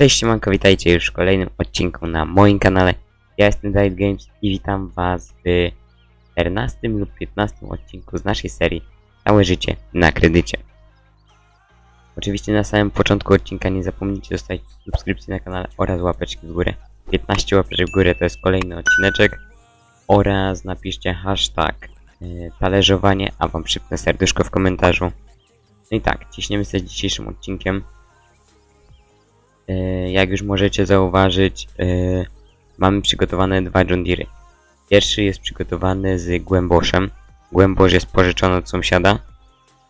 Cześć siemanko, witajcie już w kolejnym odcinku na moim kanale. Ja jestem Diet Games i witam was w 14 lub 15 odcinku z naszej serii Całe życie na kredycie. Oczywiście na samym początku odcinka nie zapomnijcie zostawić subskrypcji na kanale oraz łapeczki w górę. 15 łapeczek w górę to jest kolejny odcineczek oraz napiszcie hashtag yy, talerzowanie, a wam przypnę serduszko w komentarzu. No i tak, ciśniemy z dzisiejszym odcinkiem. E, Jak już możecie zauważyć, e, mamy przygotowane dwa John Deere. Pierwszy jest przygotowany z głęboszem. Głębosz jest pożyczony od sąsiada.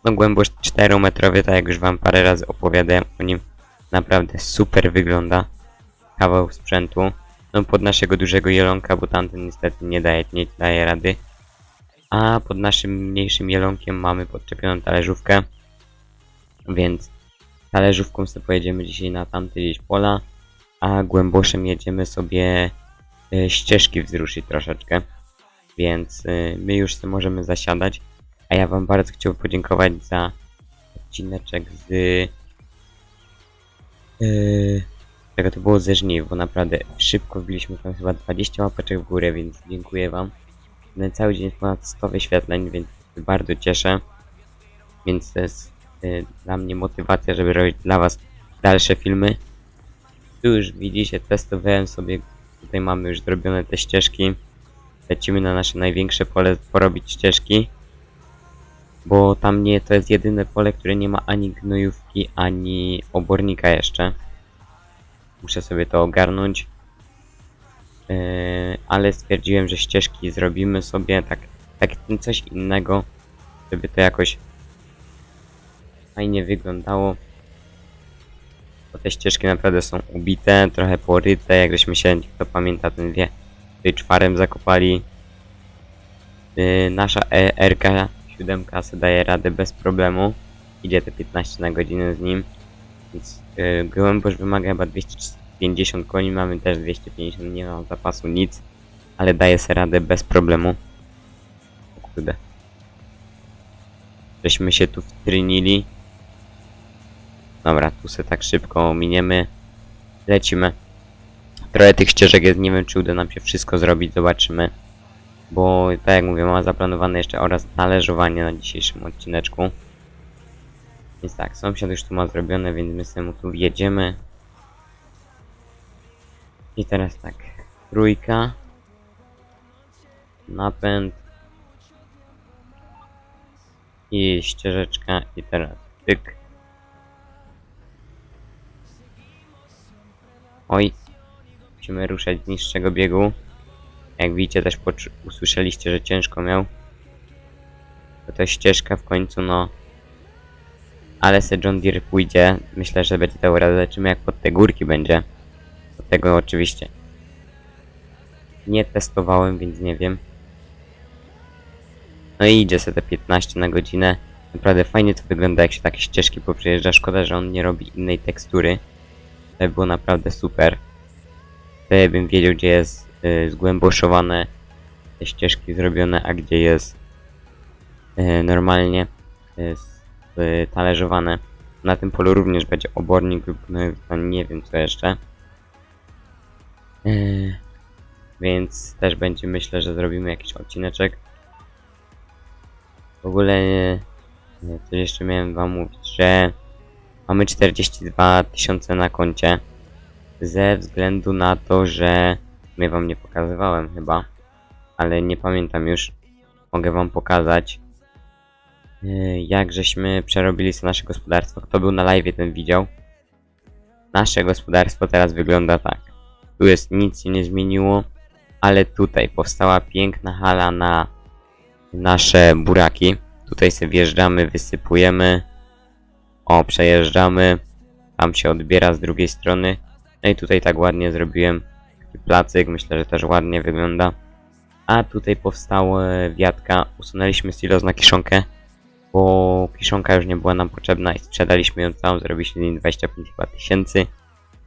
No głębosz 4-metrowy, tak jak już wam parę razy opowiadałem o nim. Naprawdę super wygląda. Kawał sprzętu. No pod naszego dużego jelonka, bo tamten niestety nie daje, nie daje rady. A pod naszym mniejszym jelonkiem mamy podczepioną talerzówkę. Więc talerzówką sobie pojedziemy dzisiaj na tamte gdzieś pola, a głęboszem jedziemy sobie y, ścieżki wzruszyć troszeczkę. Więc y, my już sobie możemy zasiadać, a ja wam bardzo chciałbym podziękować za odcineczek z y, tego to było ze żniw, bo naprawdę szybko wbiliśmy tam chyba 20 łapeczek w górę, więc dziękuję wam. Na cały dzień ponad 100 wyświetleń, więc bardzo cieszę. Więc to jest dla mnie motywacja, żeby robić dla was dalsze filmy. Tu już widzicie, testowałem sobie, tutaj mamy już zrobione te ścieżki. Lecimy na nasze największe pole porobić ścieżki. Bo tam nie, to jest jedyne pole, które nie ma ani gnojówki, ani obornika jeszcze. Muszę sobie to ogarnąć. Yy, ale stwierdziłem, że ścieżki zrobimy sobie tak, tak coś innego, żeby to jakoś fajnie wyglądało. Bo te ścieżki naprawdę są ubite, trochę poryte, jak żeśmy się, kto pamięta ten wie, tutaj czwarem zakopali. Yy, nasza e RK 7 se daje radę bez problemu. Idzie te 15 na godzinę z nim. Więc yy, wymaga chyba 250 koni, mamy też 250, nie mam zapasu nic. Ale daje sobie radę bez problemu. O kurde. Żeśmy się tu wtrynili. Dobra, tu se tak szybko miniemy. Lecimy. Trochę tych ścieżek jest, nie wiem czy uda nam się wszystko zrobić, zobaczymy. Bo tak jak mówię, mam zaplanowane jeszcze oraz talerzowanie na dzisiejszym odcineczku. Więc tak, sąsiad już tu ma zrobione, więc my sobie tu wjedziemy. I teraz tak, trójka. Napęd. I ścieżeczka i teraz tyk. Oj, musimy ruszać z niższego biegu. Jak widzicie, też usłyszeliście, że ciężko miał. To ta ścieżka w końcu, no. Ale se John Deere pójdzie. Myślę, że będzie dał radę. Zobaczymy, jak pod te górki będzie. Od tego oczywiście nie testowałem, więc nie wiem. No i idzie sobie te 15 na godzinę. Naprawdę fajnie to wygląda, jak się takie ścieżki poprzejeżdża. Szkoda, że on nie robi innej tekstury. To by było naprawdę super. Wtedy bym wiedział, gdzie jest y, zgłęboszowane te ścieżki zrobione, a gdzie jest y, normalnie y, y, talerzowane. Na tym polu również będzie obornik lub no, nie wiem co jeszcze. Y, więc też będzie myślę, że zrobimy jakiś odcineczek. W ogóle e, coś jeszcze miałem wam mówić, że mamy 42 tysiące na koncie ze względu na to, że my wam nie pokazywałem chyba, ale nie pamiętam już. Mogę wam pokazać e, jak żeśmy przerobili sobie nasze gospodarstwo. Kto był na live ten widział. Nasze gospodarstwo teraz wygląda tak. Tu jest nic się nie zmieniło ale tutaj powstała piękna hala na nasze buraki. Tutaj sobie wjeżdżamy, wysypujemy. O, przejeżdżamy. Tam się odbiera z drugiej strony. No i tutaj tak ładnie zrobiłem placyk. Myślę, że też ładnie wygląda. A tutaj powstała wiatka. Usunęliśmy silos na kiszonkę, bo kiszonka już nie była nam potrzebna i sprzedaliśmy ją całą. Zrobiliśmy z niej 25 chyba tysięcy.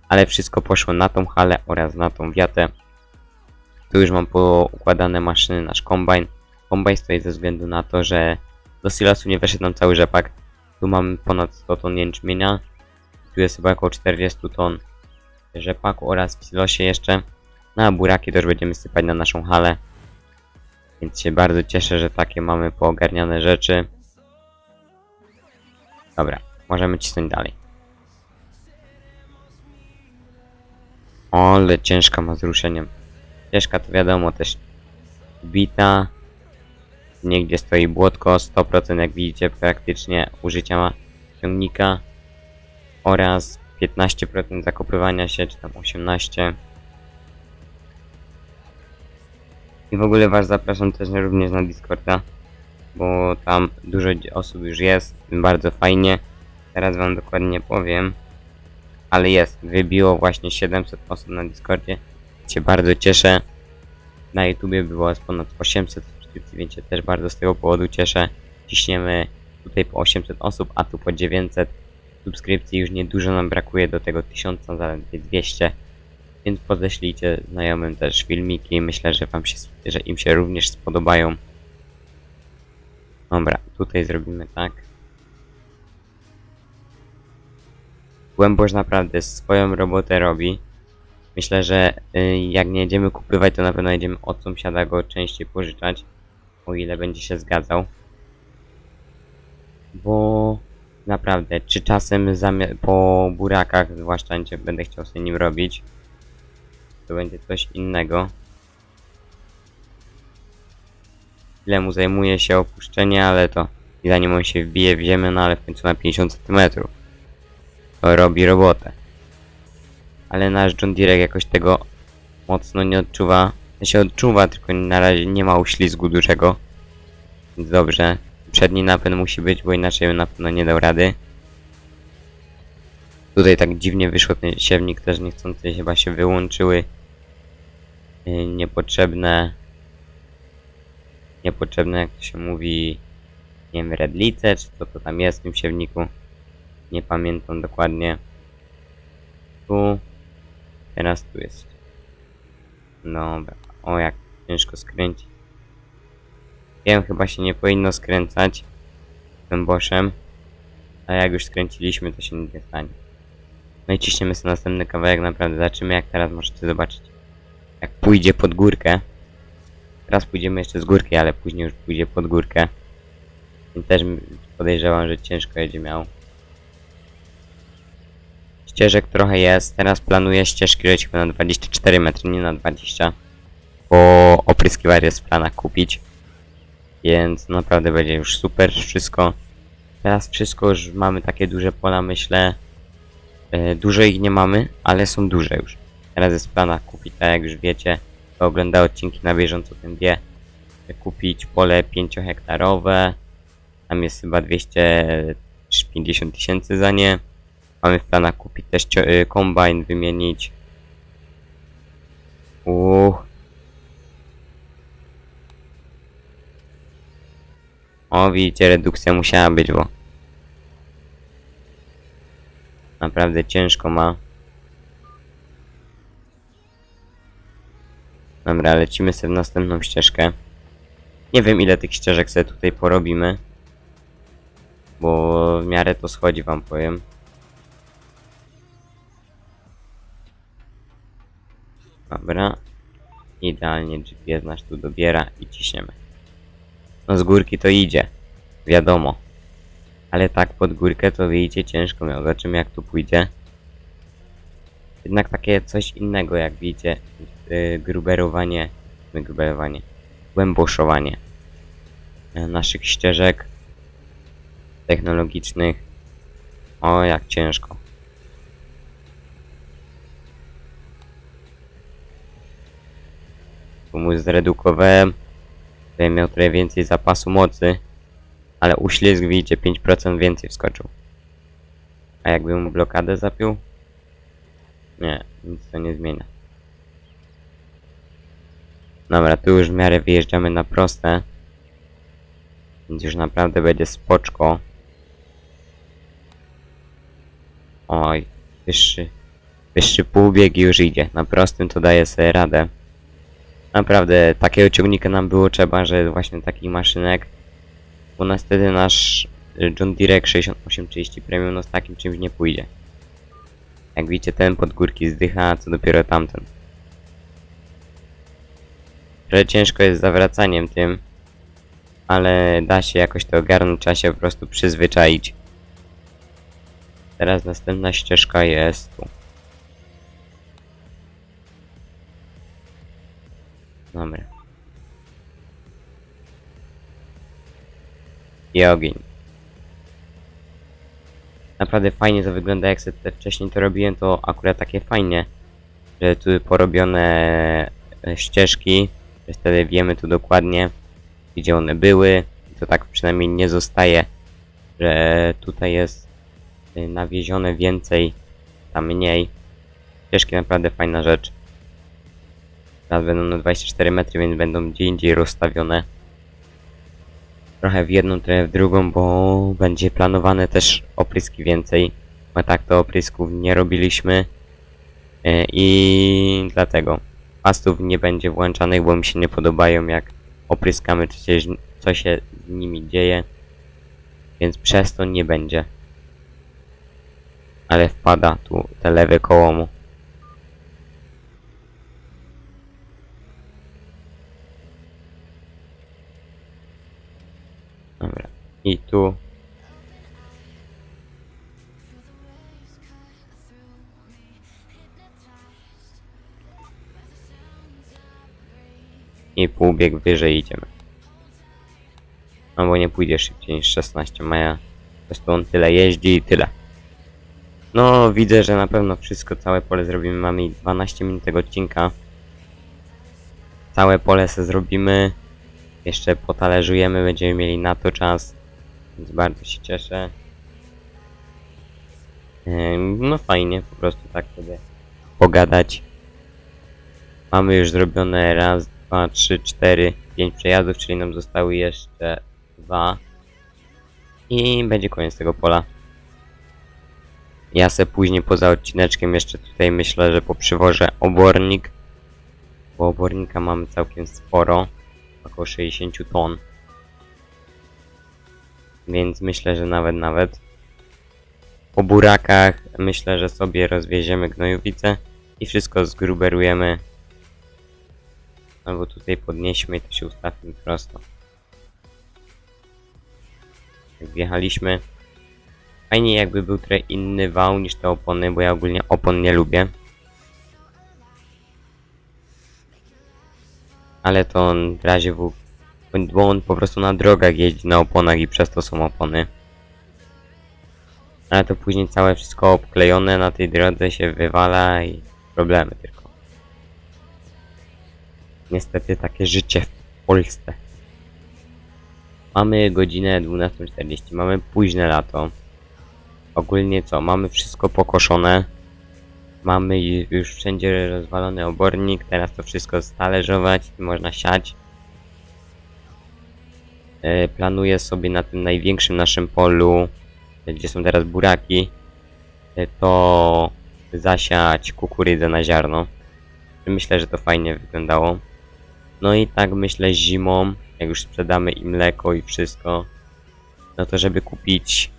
Ale wszystko poszło na tą halę oraz na tą wiatę. Tu już mam poukładane maszyny, nasz kombajn. Kombajn stoi ze względu na to, że do silosu nie weszedł nam cały rzepak. Tu mamy ponad 100 ton jęczmienia. Tu jest chyba około 40 ton rzepaku oraz w silosie jeszcze. No a buraki też będziemy sypać na naszą halę. Więc się bardzo cieszę, że takie mamy poogarniane rzeczy. Dobra, możemy cisnąć dalej. O, ale ciężka ma z ruszeniem. Ciężka to wiadomo też bita. Niegdzie stoi błotko, 100% jak widzicie praktycznie użycia ciągnika. Oraz 15% zakopywania się, czy tam 18%. I w ogóle was zapraszam też również na Discorda, bo tam dużo osób już jest, bardzo fajnie. Teraz wam dokładnie powiem, ale jest, wybiło właśnie 700 osób na Discordzie. Się bardzo cieszę. Na YouTubie było ponad 800 subskrypcji, więc się też bardzo z tego powodu cieszę. Ciśniemy tutaj po 800 osób, a tu po 900 subskrypcji. Już niedużo nam brakuje do tego 1000, zaledwie 200. Więc podeślijcie znajomym też filmiki. Myślę, że wam się, że im się również spodobają. Dobra, tutaj zrobimy tak. Głęboż naprawdę swoją robotę robi. Myślę, że y, jak nie jedziemy kupywać, to na pewno jedziemy od sąsiada go częściej pożyczać. O ile będzie się zgadzał. Bo naprawdę, czy czasem po burakach, zwłaszcza nie będę chciał sobie nim robić, to będzie coś innego. Ile mu zajmuje się opuszczenie, ale to i zanim on się wbije w ziemię, no ale w końcu na 50 cm. To robi robotę. Ale nasz John Deere jakoś tego mocno nie odczuwa. Się odczuwa, tylko na razie nie ma uślizgu dużego. Więc dobrze. Przedni napęd musi być, bo inaczej bym na pewno nie dał rady. Tutaj tak dziwnie wyszło ten siewnik też niechcący chyba się wyłączyły. Yy, niepotrzebne. Niepotrzebne jak to się mówi nie wiem redlice czy co to tam jest w tym siewniku. Nie pamiętam dokładnie. Tu. Teraz tu jest. Dobra o jak ciężko skręcić wiem chyba się nie powinno skręcać tym boszem a jak już skręciliśmy to się nie stanie no i ciśniemy sobie następny kawałek, naprawdę zobaczymy jak teraz możecie zobaczyć. Jak pójdzie pod górkę. Teraz pójdziemy jeszcze z górki, ale później już pójdzie pod górkę. I też podejrzewam, że ciężko będzie miał. Ścieżek trochę jest, teraz planuję ścieżki lecieć chyba na 24 metry, nie na 20. Bo opryskiwacz jest w planach kupić. Więc naprawdę będzie już super wszystko. Teraz wszystko już mamy takie duże pola, myślę. E, Dużo ich nie mamy, ale są duże już. Teraz jest w planach kupić, tak jak już wiecie, kto ogląda odcinki na bieżąco, ten wie, kupić pole 5-hektarowe. Tam jest chyba 250 tysięcy za nie. Mamy w planach kupić też y, kombajn, wymienić. Uuu. O, widzicie, redukcja musiała być, bo Naprawdę ciężko ma. Dobra, lecimy sobie w następną ścieżkę. Nie wiem ile tych ścieżek sobie tutaj porobimy. Bo w miarę to schodzi wam powiem. Dobra. Idealnie GPS nasz tu dobiera i ciśniemy. No z górki to idzie. Wiadomo. Ale tak pod górkę to wyjdzie ciężko miał. Zobaczymy jak tu pójdzie. Jednak takie coś innego jak widzicie. Yy, gruberowanie. nie Gruberowanie. Głęboszowanie. e, Naszych ścieżek. Technologicznych. O jak ciężko. Tu mu zredukowałem. Miał trochę więcej zapasu mocy. Ale uślizg widzicie 5% więcej wskoczył. A jakbym mu blokadę zapiął? Nie, nic to nie zmienia. Dobra, tu już w miarę wyjeżdżamy na proste. Więc już naprawdę będzie spoczko. Oj, wyższy, wyższy półbieg już idzie. Na prostym to daje sobie radę. Naprawdę, takiego ciągnika nam było trzeba, że właśnie takich maszynek bo niestety nasz y, John Deere 6830 Premium no z takim czymś nie pójdzie. Jak widzicie, ten pod górki zdycha, co dopiero tamten. Trochę ciężko jest zawracaniem tym, ale da się jakoś to ogarnąć, trzeba się po prostu przyzwyczaić. Teraz następna ścieżka jest tu. Dobra. I ogień. Naprawdę fajnie to wygląda, jak sobie wcześniej to robiłem, to akurat takie fajnie, że tu porobione e, ścieżki, że wtedy wiemy tu dokładnie, gdzie one były. I to tak przynajmniej nie zostaje, że tutaj jest y, nawiezione więcej, tam mniej. Ścieżki naprawdę fajna rzecz. Będą na 24 metry, więc będą gdzie indziej rozstawione. Trochę w jedną, trochę w drugą, bo będzie planowane też opryski więcej. Bo tak to oprysków nie robiliśmy. Y, I dlatego pastów nie będzie włączanych, bo mi się nie podobają jak opryskamy przecież co się z nimi dzieje. Więc przez to nie będzie. Ale wpada tu te lewe koło mu. Dobra. I tu. I półbieg wyżej idziemy. No bo nie pójdzie szybciej niż 16 maja. Prostu on tyle jeździ i tyle. No widzę, że na pewno wszystko, całe pole zrobimy. Mamy 12 minut tego odcinka. Całe pole se zrobimy. Jeszcze potalerzujemy, będziemy mieli na to czas. Więc bardzo się cieszę. No fajnie, po prostu tak sobie pogadać. Mamy już zrobione raz, dwa, trzy, cztery, pięć przejazdów, czyli nam zostały jeszcze dwa. I będzie koniec tego pola. Ja se później poza odcineczkiem jeszcze tutaj myślę, że poprzywożę obornik. Bo obornika mamy całkiem sporo. Około 60 ton. Więc myślę, że nawet nawet. Po burakach myślę, że sobie rozwieziemy gnojowice i wszystko zgruberujemy. Albo tutaj podnieśmy i to się ustawimy prosto. Jak wjechaliśmy. Fajnie jakby był trochę inny wał niż te opony, bo ja ogólnie opon nie lubię. Ale to on w razie w... Bo on po prostu na drogach jeździ na oponach i przez to są opony. Ale to później całe wszystko obklejone na tej drodze się wywala i problemy tylko. Niestety takie życie w Polsce. Mamy godzinę 12.40, mamy późne lato. Ogólnie co, mamy wszystko pokoszone. Mamy ju- już wszędzie rozwalony obornik, teraz to wszystko stalerzować i można siać. E, Planuję sobie na tym największym naszym polu, e, gdzie są teraz buraki, e, to zasiać kukurydzę na ziarno. Myślę, że to fajnie wyglądało. No i tak myślę zimą, jak już sprzedamy im mleko i wszystko, no to żeby kupić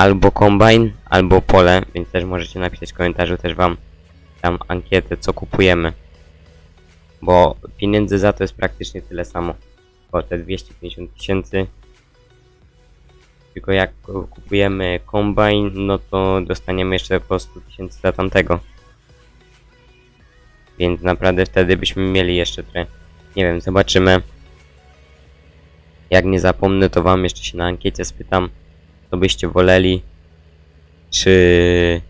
albo kombajn, albo pole, więc też możecie napisać w komentarzu też wam tam ankietę, co kupujemy. Bo pieniędzy za to jest praktycznie tyle samo. O te 250 tysięcy. Tylko jak ku- kupujemy kombajn, no to dostaniemy jeszcze po 100 tysięcy za tamtego. Więc naprawdę wtedy byśmy mieli jeszcze trochę. Nie wiem, zobaczymy. Jak nie zapomnę, to wam jeszcze się na ankiecie spytam, co byście woleli. Czy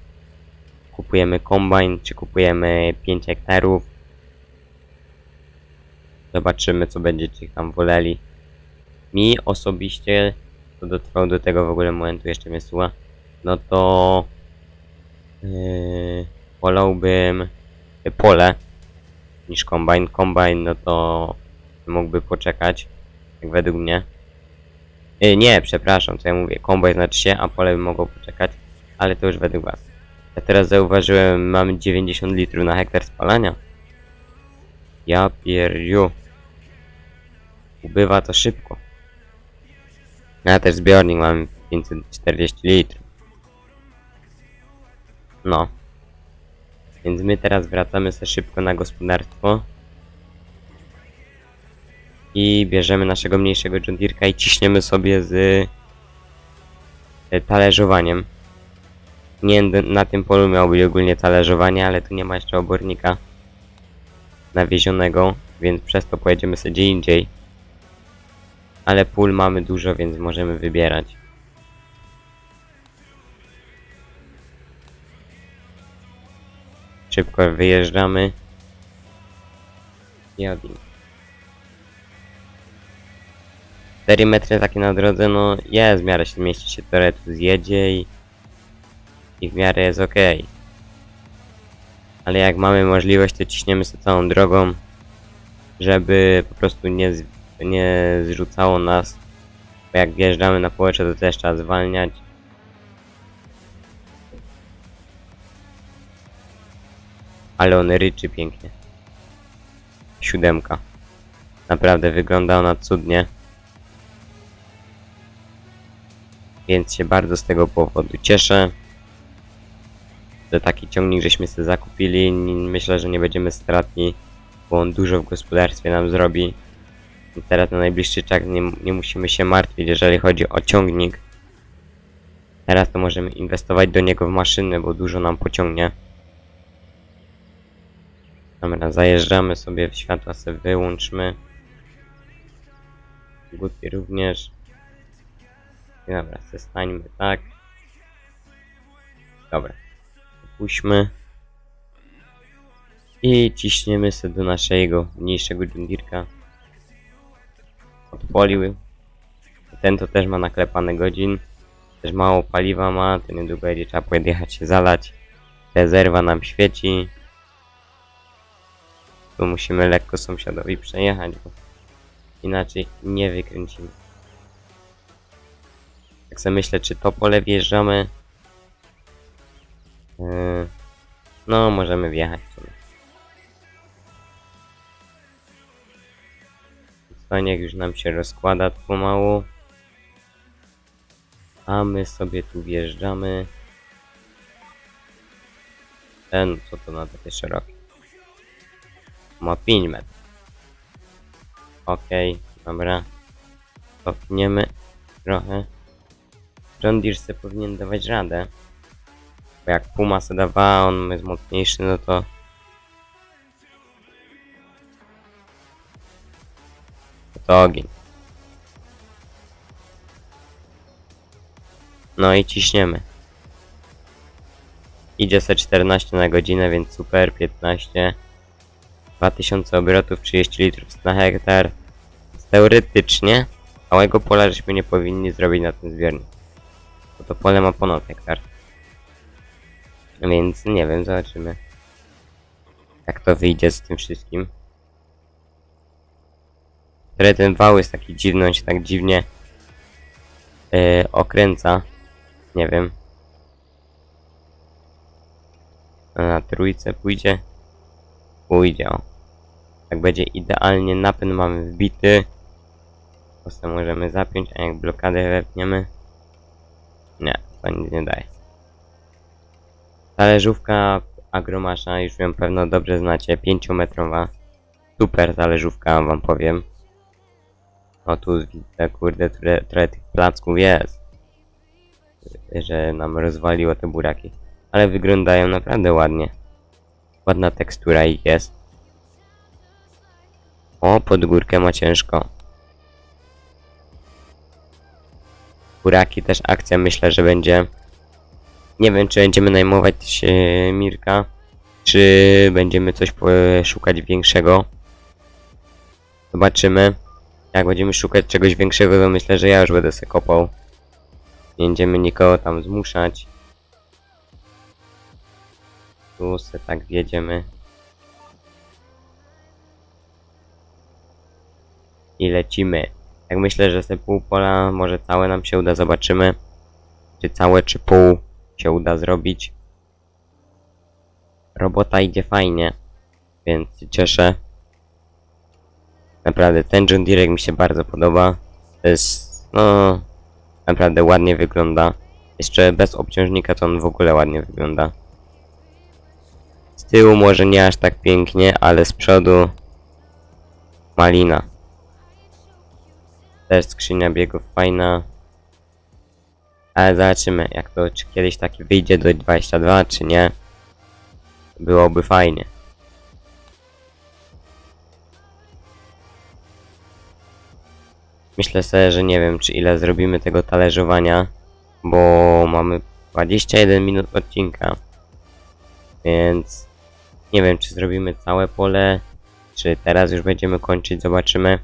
kupujemy kombajn, czy kupujemy 5 hektarów. Zobaczymy, co będziecie tam woleli. Mi osobiście, to dotrwał do tego w ogóle momentu, jeszcze mnie słucha, no to yy, wolałbym pole niż kombajn. Kombajn, no to mógłby poczekać, jak według mnie. Yy, nie, przepraszam, co ja mówię. Kombajn znaczy się, a pole mogło poczekać, ale to już według was. Ja teraz zauważyłem, mamy 90 litrów na hektar spalania. Ja pieriu. Ubywa to szybko. Ja też zbiornik mam 540 litrów. No. Więc my teraz wracamy sobie szybko na gospodarstwo. I bierzemy naszego mniejszego John Deere'ka i ciśniemy sobie z e, talerzowaniem. Nie na tym polu miało być ogólnie talerzowanie, ale tu nie ma jeszcze obornika nawiezionego, więc przez to pojedziemy sobie gdzie indziej. Ale pól mamy dużo, więc możemy wybierać. Szybko wyjeżdżamy. I. 4 metry takie na drodze, no jest w miarę się mieści się tyle tu zjedzie i, i w miarę jest ok. Ale jak mamy możliwość, to ciśniemy sobie całą drogą, żeby po prostu nie, nie zrzucało nas. Bo jak wjeżdżamy na połecze, to też trzeba zwalniać. Ale on ryczy pięknie. Siódemka. Naprawdę wygląda ona cudnie. Więc się bardzo z tego powodu cieszę. Że taki ciągnik żeśmy sobie zakupili. Myślę, że nie będziemy stratni, bo on dużo w gospodarstwie nam zrobi. Teraz na najbliższy czas nie, nie musimy się martwić, jeżeli chodzi o ciągnik. Teraz to możemy inwestować do niego w maszyny, bo dużo nam pociągnie. Dobra, zajeżdżamy sobie światła, sobie wyłączmy. Guty również. Dobra, zostańmy tak. Dobra. Puśćmy. I ciśniemy sobie do naszego mniejszego dżundirka. Odpolił. Ten to też ma naklepane godzin. Też mało paliwa ma, to niedługo będzie trzeba podjechać się zalać. Rezerwa nam świeci. Tu musimy lekko sąsiadowi przejechać, bo inaczej nie wykręcimy. Sobie myślę, czy to pole wjeżdżamy. Yy, no, możemy wjechać w. Staniek już nam się rozkłada pomału. A my sobie tu wjeżdżamy. Ten, co to na takie szerokie? Ma 5 metrów. Okej, dobra. Cofniemy trochę. John Deere se powinien dawać radę. Bo jak Puma se dawała, on jest mocniejszy, no to... To, ogień. No i ciśniemy. Idzie se 14 na godzinę, więc super, 15. 2000 obrotów, 30 litrów na hektar. Teoretycznie całego pola żeśmy nie powinni zrobić na tym zbiorniku. To pole ma ponad hektar. Więc nie wiem, zobaczymy. Jak to wyjdzie z tym wszystkim. Który ten wał jest taki dziwny, on się tak dziwnie yy, okręca. Nie wiem. A Na trójce pójdzie. Pójdzie, o. Tak będzie idealnie napęd mamy wbity. Po prostu możemy zapiąć, a jak blokadę wepniemy. Nie, to nic nie daje. Talerzówka Agromasza, już ją pewno dobrze znacie, 5-metrowa. Super talerzówka, wam powiem. O tu widzę, kurde, trochę, trochę tych placków jest. Że nam rozwaliło te buraki. Ale wyglądają naprawdę ładnie. Ładna tekstura ich jest. O, pod górkę ma ciężko. Buraki też akcja myślę, że będzie. Nie wiem, czy będziemy najmować e, Mirka, czy będziemy coś po- szukać większego. Zobaczymy. Jak będziemy szukać czegoś większego, to myślę, że ja już będę se kopał. Nie będziemy nikogo tam zmuszać. Tu se tak wjedziemy. I lecimy. Tak myślę, że se pół pola, może całe nam się uda, zobaczymy. Czy całe, czy pół się uda zrobić. Robota idzie fajnie, więc się cieszę. Naprawdę, ten John Deere mi się bardzo podoba. To jest, no, naprawdę ładnie wygląda. Jeszcze bez obciążnika to on w ogóle ładnie wygląda. tyłu może nie aż tak pięknie, ale z przodu malina. Też skrzynia biegów fajna. Ale zobaczymy, jak to, czy kiedyś taki wyjdzie do 22, czy nie. Byłoby fajnie. Myślę sobie, że nie wiem, czy ile zrobimy tego talerzowania, bo mamy 21 minut odcinka. Więc nie wiem, czy zrobimy całe pole, czy teraz już będziemy kończyć, zobaczymy.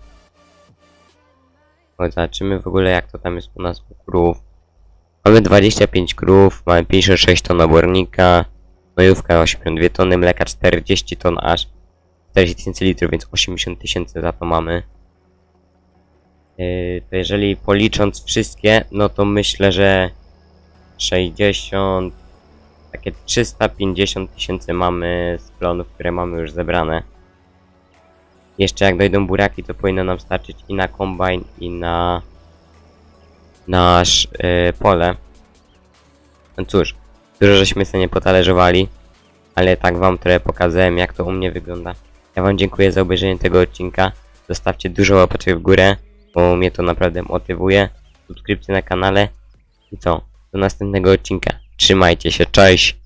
Bo zobaczymy w ogóle, jak to tam jest u nas u krów. Mamy 25 krów, mamy 56 ton obornika, gnojówka 82 tony, mleka 40 ton aż 40 tysięcy litrów, więc 80 tysięcy za to mamy. Yy, to jeżeli policząc wszystkie, no to myślę, że 60, takie 350 tysięcy mamy z plonów, które mamy już zebrane. Jeszcze jak dojdą buraki, to powinno nam starczyć i na kombajn, i na nasz yy, pole. No cóż, dużo żeśmy sobie nie potalerzowali, ale tak wam trochę pokazałem, jak to u mnie wygląda. Ja wam dziękuję za obejrzenie tego odcinka. Zostawcie dużo łapeczek w górę, bo mnie to naprawdę motywuje. Subskrypcje na kanale. I co? Do następnego odcinka. Trzymajcie się, cześć!